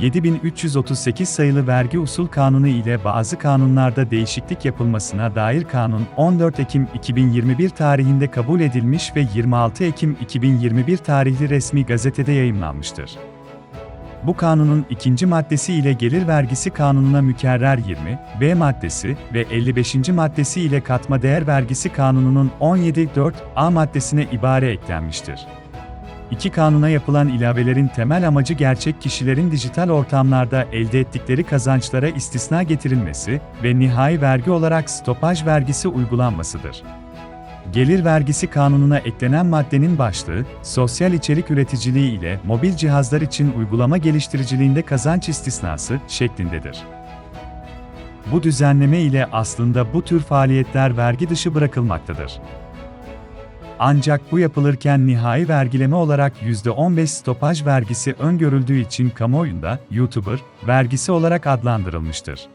7338 sayılı Vergi Usul Kanunu ile bazı kanunlarda değişiklik yapılmasına dair kanun 14 Ekim 2021 tarihinde kabul edilmiş ve 26 Ekim 2021 tarihli resmi gazetede yayımlanmıştır. Bu kanunun ikinci maddesi ile gelir vergisi kanununa mükerrer 20, B maddesi ve 55. maddesi ile katma değer vergisi kanununun 17.4 A maddesine ibare eklenmiştir. İki kanuna yapılan ilavelerin temel amacı gerçek kişilerin dijital ortamlarda elde ettikleri kazançlara istisna getirilmesi ve nihai vergi olarak stopaj vergisi uygulanmasıdır. Gelir vergisi kanununa eklenen maddenin başlığı, sosyal içerik üreticiliği ile mobil cihazlar için uygulama geliştiriciliğinde kazanç istisnası şeklindedir. Bu düzenleme ile aslında bu tür faaliyetler vergi dışı bırakılmaktadır. Ancak bu yapılırken nihai vergileme olarak %15 stopaj vergisi öngörüldüğü için kamuoyunda YouTuber vergisi olarak adlandırılmıştır.